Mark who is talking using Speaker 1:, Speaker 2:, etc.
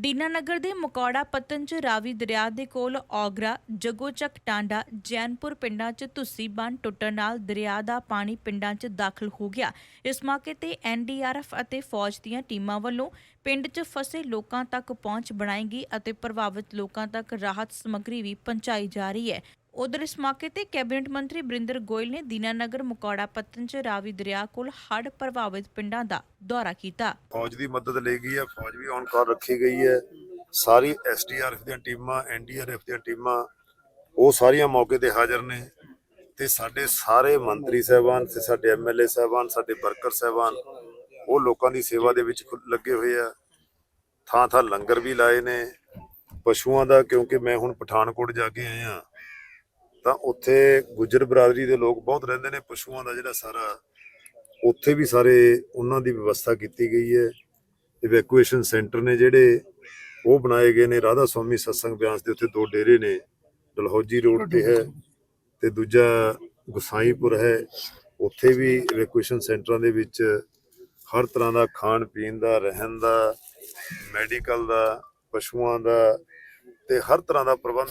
Speaker 1: ਦੀਨਾਨਗਰ ਦੇ ਮਕੌੜਾ ਪਤਨ ਚ ਰਾਵੀ ਦਰਿਆ ਦੇ ਕੋਲ ਔਗਰਾ, ਜਗੋਚਕ ਟਾਂਡਾ, ਜੈਨਪੁਰ ਪਿੰਡਾਂ ਚ ਧੁੱਸੀ ਬੰਨ ਟੁੱਟਣ ਨਾਲ ਦਰਿਆ ਦਾ ਪਾਣੀ ਪਿੰਡਾਂ ਚ ਦਾਖਲ ਹੋ ਗਿਆ। ਇਸ ਮੌਕੇ ਤੇ ਐਨਡੀਆਰਐਫ ਅਤੇ ਫੌਜ ਦੀਆਂ ਟੀਮਾਂ ਵੱਲੋਂ ਪਿੰਡ 'ਚ ਫਸੇ ਲੋਕਾਂ ਤੱਕ ਪਹੁੰਚ ਬਣਾਈ ਗਈ ਅਤੇ ਪ੍ਰਭਾਵਿਤ ਲੋਕਾਂ ਤੱਕ ਰਾਹਤ ਸਮੱਗਰੀ ਵੀ ਪਹੁੰਚਾਈ ਜਾ ਰਹੀ ਹੈ। ਉਧਰ ਇਸ ਮੌਕੇ ਤੇ ਕੈਬਨਿਟ ਮੰਤਰੀ ਬ੍ਰਿੰਦਰ ਗੋਇਲ ਨੇ ਦੀਨਾਨਗਰ ਮਕੌੜਾ ਪੱਤਨ ਚ ਰਾਵੀ ਦਰਿਆ ਕੋਲ ਹੜ੍ਹ ਪ੍ਰਭਾਵਿਤ ਪਿੰਡਾਂ ਦਾ ਦੌਰਾ ਕੀਤਾ।
Speaker 2: ਫੌਜ ਦੀ ਮਦਦ ਲਈ ਗਈ ਹੈ, ਫੌਜ ਵੀ ਔਨ ਕਾਲ ਰੱਖੀ ਗਈ ਹੈ। ਸਾਰੀ ਐਸਡੀਆਰਐਫ ਦੀਆਂ ਟੀਮਾਂ ਐਨਡੀਆਰਐਫ ਦੀਆਂ ਟੀਮਾਂ, ਉਹ ਸਾਰੀਆਂ ਮੌਕੇ ਤੇ ਹਾਜ਼ਰ ਨੇ ਤੇ ਸਾਡੇ ਸਾਰੇ ਮੰਤਰੀ ਸਾਹਿਬਾਨ ਤੇ ਸਾਡੇ ਐਮਐਲਏ ਸਾਹਿਬਾਨ, ਸਾਡੇ ਵਰਕਰ ਸਾਹਿਬਾਨ, ਉਹ ਲੋਕਾਂ ਦੀ ਸੇਵਾ ਦੇ ਵਿੱਚ ਖੁਦ ਲੱਗੇ ਹੋਏ ਆ। ਥਾਂ ਥਾਂ ਲੰਗਰ ਵੀ ਲਾਏ ਨੇ। ਪਸ਼ੂਆਂ ਦਾ ਕਿਉਂਕਿ ਮੈਂ ਹੁਣ ਪਠਾਨਕੋਟ ਜਾ ਕੇ ਆਇਆ। ਤਾਂ ਉੱਥੇ ਗੁੱਜਰ ਬਰਾਦਰੀ ਦੇ ਲੋਕ ਬਹੁਤ ਰਹਿੰਦੇ ਨੇ ਪਸ਼ੂਆਂ ਦਾ ਜਿਹੜਾ ਸਾਰਾ ਉੱਥੇ ਵੀ ਸਾਰੇ ਉਹਨਾਂ ਦੀ ਵਿਵਸਥਾ ਕੀਤੀ ਗਈ ਹੈ। ਇਵੈਕੂਏਸ਼ਨ ਸੈਂਟਰ ਨੇ ਜਿਹੜੇ ਉਹ ਬਣਾਏ ਗਏ ਨੇ ਰਾਧਾ ਸਵਾਮੀ ਸਤਸੰਗ ਬਿਆਸ ਦੇ ਉੱਤੇ ਦੋ ਡੇਰੇ ਨੇ ਡਲਹੌਜੀ ਰੋਡ ਤੇ ਹੈ ਤੇ ਦੂਜਾ ਗੁਸਾਈਪੁਰ ਹੈ। ਉੱਥੇ ਵੀ ਇਵੈਕੂਏਸ਼ਨ ਸੈਂਟਰਾਂ ਦੇ ਵਿੱਚ ਹਰ ਤਰ੍ਹਾਂ ਦਾ ਖਾਣ ਪੀਣ ਦਾ ਰਹਿਣ ਦਾ ਮੈਡੀਕਲ ਦਾ ਪਸ਼ੂਆਂ ਦਾ ਤੇ ਹਰ ਤਰ੍ਹਾਂ ਦਾ ਪ੍ਰਬੰਧ